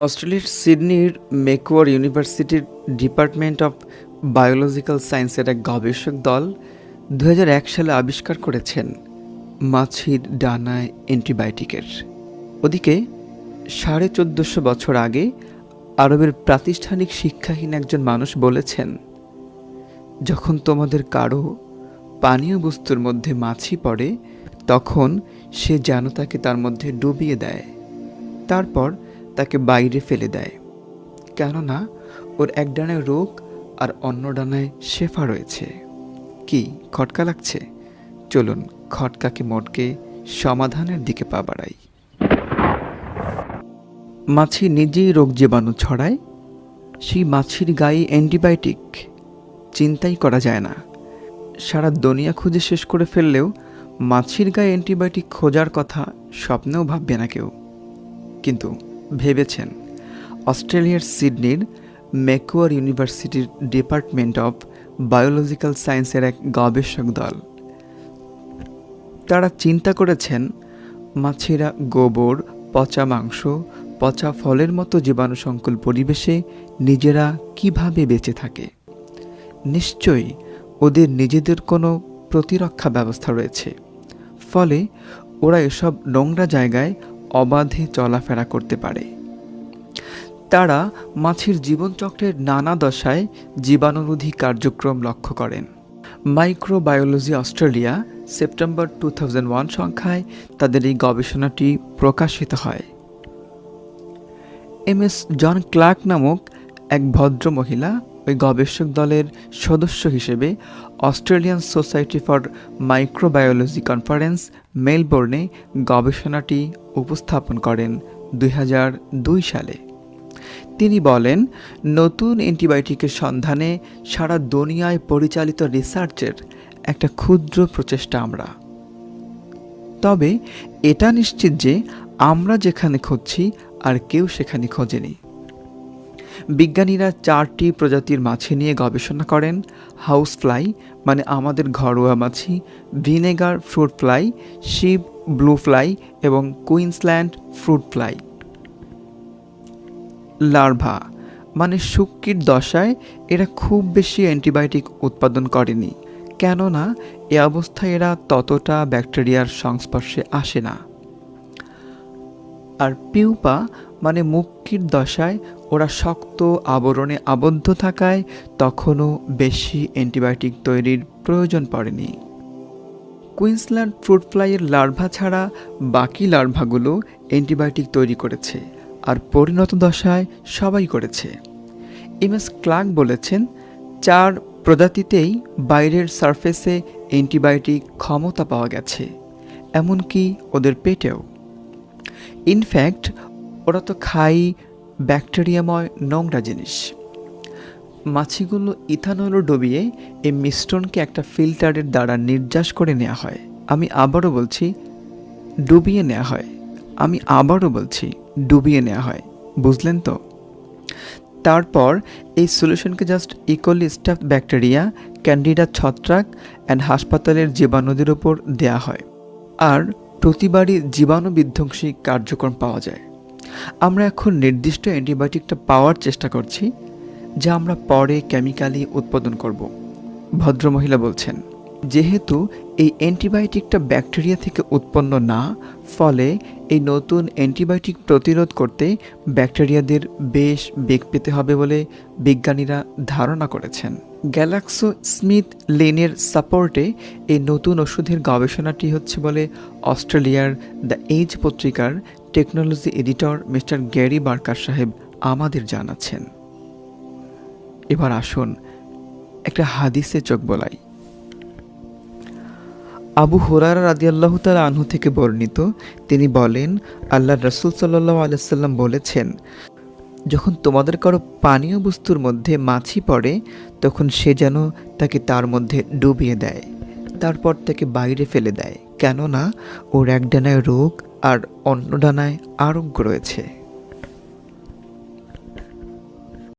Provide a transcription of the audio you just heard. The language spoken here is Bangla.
অস্ট্রেলিয়ার সিডনির মেকওয়ার ইউনিভার্সিটির ডিপার্টমেন্ট অফ বায়োলজিক্যাল সায়েন্সের এক গবেষক দল দু হাজার এক সালে আবিষ্কার করেছেন মাছির ডানায় অ্যান্টিবায়োটিকের। ওদিকে, সাড়ে চোদ্দোশো বছর আগে আরবের প্রাতিষ্ঠানিক শিক্ষাহীন একজন মানুষ বলেছেন, যখন তোমাদের কারও পানীয় বস্তুর মধ্যে মাছি পড়ে, তখন সে যেন তাকে তার মধ্যে ডুবিয়ে দেয়। তারপর তাকে বাইরে ফেলে দেয়। কেননা, ওর এক ডানায় রোগ আর অন্য ডানায় শেফা রয়েছে। কি খটকা লাগছে? চলুন খটকাকে মোটকে সমাধানের দিকে পা বাড়াই। মাছি নিজেই রোগ জীবাণু ছড়ায়। সেই মাছির গায়ে অ্যান্টিবায়োটিক। চিন্তাই করা যায় না। সারা দুনিয়া খুঁজে শেষ করে ফেললেও মাছির গায়ে অ্যান্টিবায়োটিক খোঁজার কথা স্বপ্নেও ভাববে না কেউ। কিন্তু ভেবেছেন। অস্ট্রেলিয়ার সিডনির ম্যাকোয়ার ইউনিভার্সিটির ডিপার্টমেন্ট অফ বায়োলজিক্যাল সায়েন্সের এক গবেষক দল। তারা চিন্তা করেছেন, মাছিরা গোবর, পচা মাংস, পচা ফলের মতো জীবাণুসংকুল পরিবেশে নিজেরা কীভাবে বেঁচে থাকে? নিশ্চয়ই ওদের নিজেদের কোনো প্রতিরক্ষা ব্যবস্থা রয়েছে। ফলে ওরা এসব নোংরা জায়গায় অবাধে চলাফেরা করতে পারে। তারা মাছের জীবনচক্রের নানা দশায় জীবাণুরোধী কার্যক্রম লক্ষ্য করেন। মাইক্রোবায়োলজি অস্ট্রেলিয়া সেপ্টেম্বর টু সংখ্যায় তাদের এই গবেষণাটি প্রকাশিত হয়। এম এস জন ক্লার্ক নামক এক ভদ্র মহিলা গবেষক দলের সদস্য হিসেবে Australian society for microbiology conference মেলবোর্নে গবেষণাটি উপস্থাপন করেন দুই হাজার দুই সালে। তিনি বলেন, নতুন অ্যান্টিবায়োটিকের সন্ধানে সারা দুনিয়ায় পরিচালিত রিসার্চের একটা ক্ষুদ্র প্রচেষ্টা আমরা। তবে এটা নিশ্চিত যে আমরা যেখানে খুঁজছি আর কেউ সেখানে খোঁজেনি। বিজ্ঞানীরা চারটি প্রজাতির মাছি নিয়ে গবেষণা করেন। হাউস ফ্লাই মানে আমাদের ঘরোয়া মাছি, vinegar fruit fly, sheep blow fly এবং কুইন্সল্যান্ড ফ্রুট ফ্লাই। লার্ভা মানে শুক্কির দশায় এরা খুব বেশি অ্যান্টিবায়োটিক উৎপাদন করেনি, কেননা এ অবস্থায় এরা ততটা ব্যাকটেরিয়ার সংস্পর্শে আসে না। আর পিউপা মানে মুক্তির দশায় ওরা শক্ত আবরণে আবদ্ধ থাকায় তখনও বেশি অ্যান্টিবায়োটিক তৈরির প্রয়োজন পড়েনি। কুইন্সল্যান্ড ফ্রুট ফ্লাইয়ের লার্ভা ছাড়া বাকি লার্ভাগুলো অ্যান্টিবায়োটিক তৈরি করেছে আর পরিণত দশায় সবাই করেছে। এম এস ক্লার্ক বলেছেন, চার প্রজাতিতেই বাইরের সারফেসে অ্যান্টিবায়োটিক ক্ষমতা পাওয়া গেছে, এমনকি ওদের পেটেও। ইনফ্যাক্ট ওরা তো খাই ব্যাকটেরিয়াময় নোংরা জিনিস। মাছিগুলো ইথানল ডুবিয়ে এই মিশ্রণকে একটা ফিল্টারের দ্বারা নির্যাস করে নেওয়া হয়। আমি আবারও বলছি, ডুবিয়ে নেওয়া হয়। আমি আবারও বলছি, ডুবিয়ে নেওয়া হয়। বুঝলেন তো? তারপর এই সলিউশনকে just E coli staph bacteria, candida ছত্রাক অ্যান্ড হাসপাতালের জীবাণুদের ওপর দেয়া হয়। আর প্রতিবারই জীবাণু বিধ্বংসী কার্যক্রম পাওয়া যায়। আমরা এখন নির্দিষ্ট অ্যান্টিবায়োটিকটা পাওয়ার চেষ্টা করছি, যা আমরা পরে কেমিক্যালি উৎপাদন করব, ভদ্রমহিলা বলছেন। যেহেতু এই অ্যান্টিবায়োটিকটা ব্যাকটেরিয়া থেকে উৎপন্ন না, ফলে এই নতুন অ্যান্টিবায়োটিক প্রতিরোধ করতে ব্যাকটেরিয়াদের বেশ বেগ পেতে হবে বলে বিজ্ঞানীরা ধারণা করেছেন। গ্যালাক্সো স্মিথ লেনের সাপোর্টে এই নতুন ওষুধের গবেষণাটি হচ্ছে বলে অস্ট্রেলিয়ার দ্য এজ পত্রিকার technology editor mister Gary Barker সাহেব আমাদের জানাচ্ছেন। এবার আসুন, একটা হাদিসে চোখ বলাই। আবু হোরারা রাদি আল্লাহ তালা আনহু থেকে বর্ণিত, তিনি বলেন আল্লাহ রসুল সাল্লাহ আলাইসাল্লাম বলেছেন, যখন তোমাদের কারও পানীয় বস্তুর মধ্যে মাছি পড়ে, তখন সে যেন তাকে তার মধ্যে ডুবিয়ে দেয়, তারপর তাকে বাইরে ফেলে দেয়। কেননা, ওর এক ডানায় রোগ আর অন্য ডানায় আরোগ্য রয়েছে।